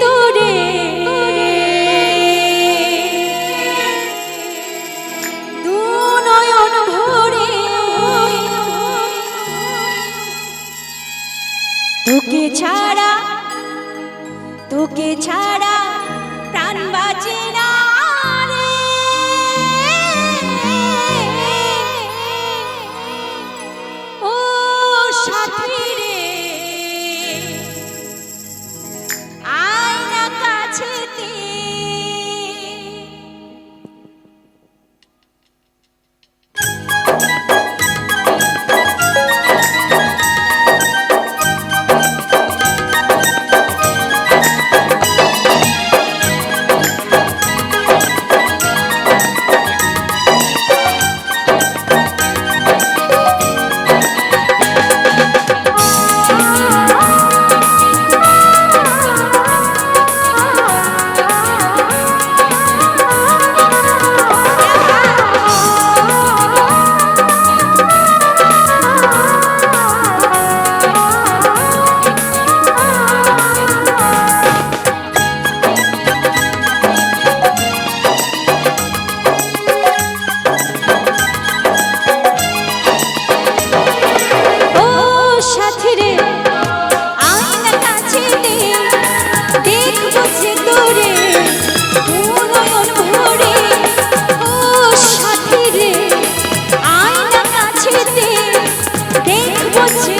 তোরে। তোকে ছাড়া তোকে ছাড়া প্রাণ বাঁচে না। пусть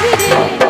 天地。